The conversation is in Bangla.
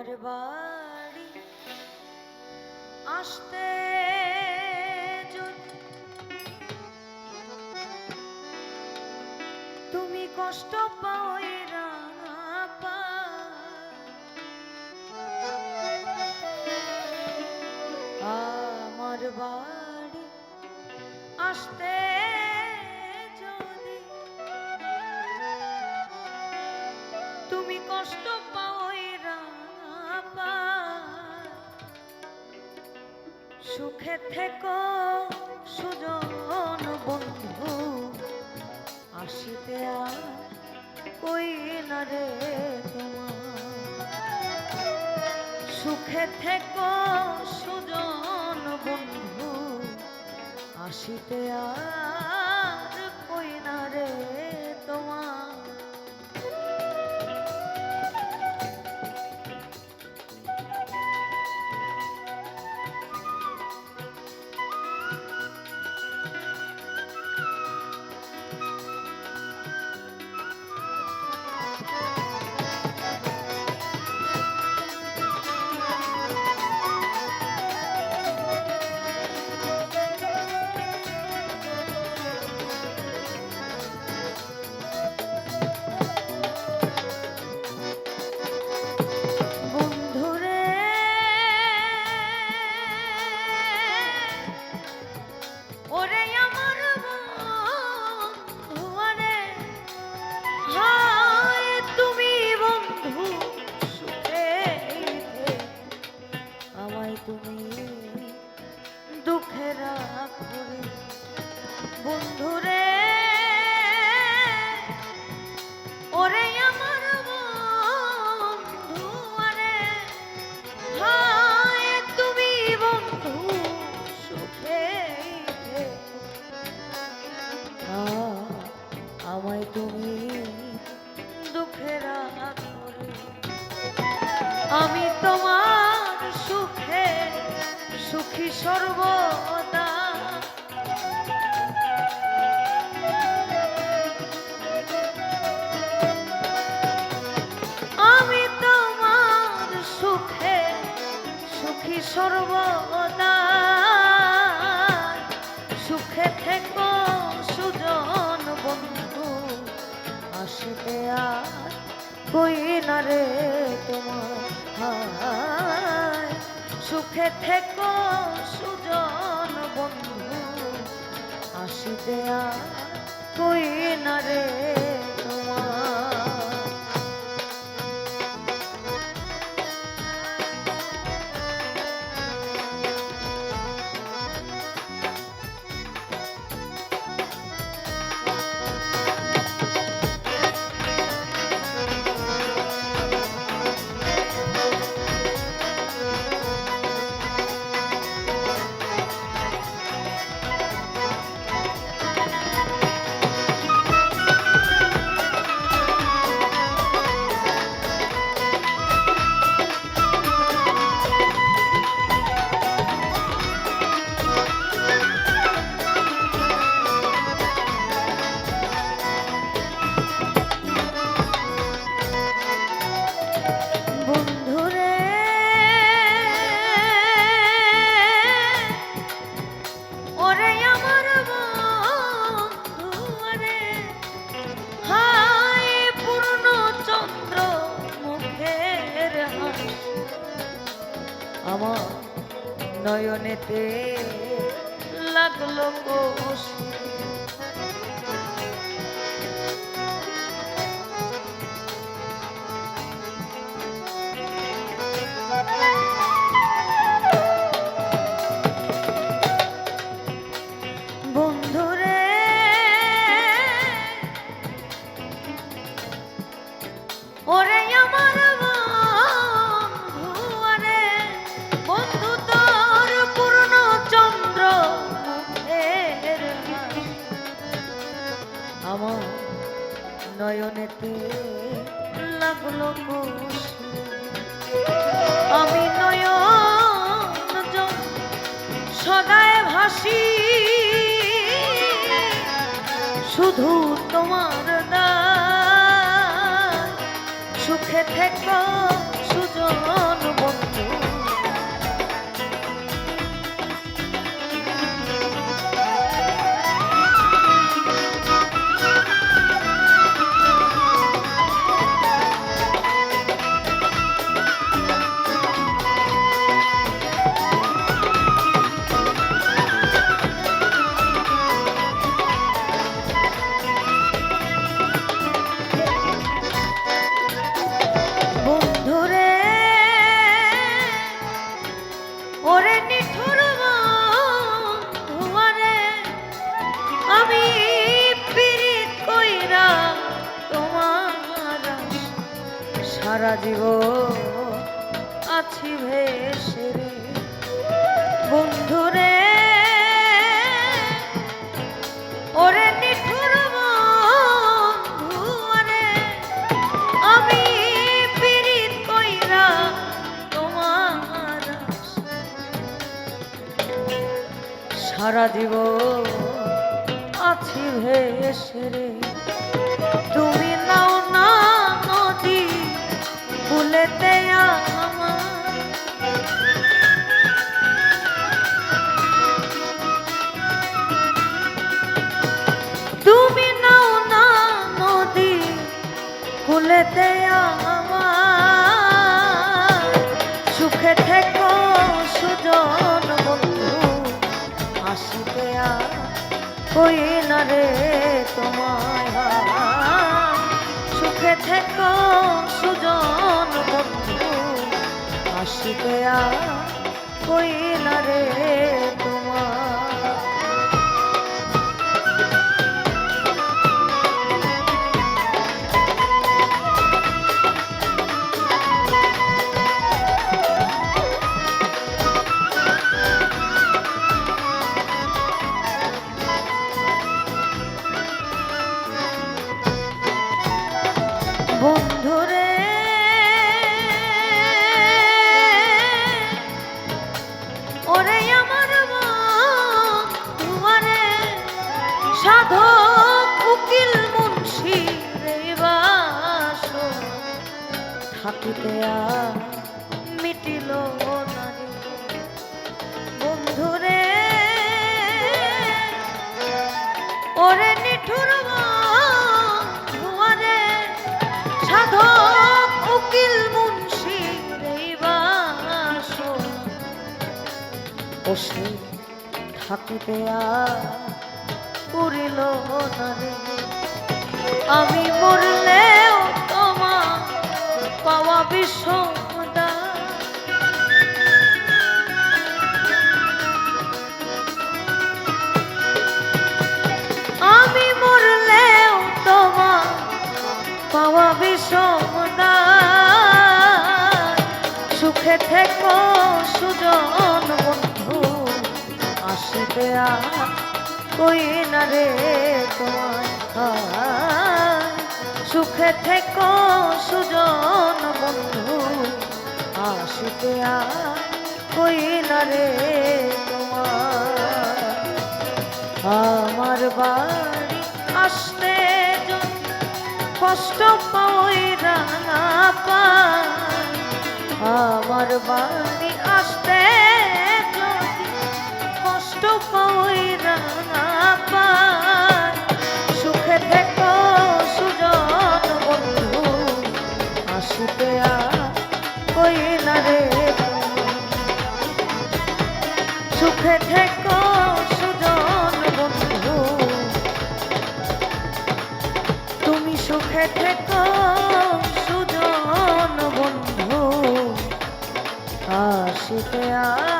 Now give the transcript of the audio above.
আমার বাড়ি আসতে তুমি কষ্ট পাও। আমার বাড়ি আসতে তুমি কষ্ট সুখে থেকো, সুজন বন্ধু। আসিতে আর কই না রে তোমার? সুখে থেকো, সুজন বন্ধু। আসিতে আর তুমি কই না রে তোমার সুখে থেকো সুজন বন্ধু আসিতে কই না রে te নয়নেতে লাগল আমি নয়ন সদায় ভাসি শুধু তোমার দা সুখে থেকো সারা জীব আছি ভেসে বন্ধুরে ওরে আমি কইরা তোমার সারা দিব আছি ভেসে রে। রে তোমায়। সুখে থেকো সুজন বন্ধু আসবে আর সাধক উকিল মুন্সি রে বাস। থাকিতে আর মিটিল বন্ধুরে, ওরে নিঠুর বন্ধুয়ারে, সাধক উকিল মুন্সি বাস। বসে থাকিতে আর পুরিল আমি মরলেও তোমার পাওয়া বিষমদা আমি মরলেও তোমার পাওয়া বিষমদা সুখে থেকো সুজন বন্ধু আসিতে আর কই না রে তোমার। সুখে থেকো সুজন বন্ধু আর কই না রে তোমার আমার বাড়ি আসতে কষ্ট পাই রাঙা পাই, আমার বাড়ি আসতে কষ্ট পাই রাঙা সুখে থেকো সুজন বন্ধু। আসিতে আ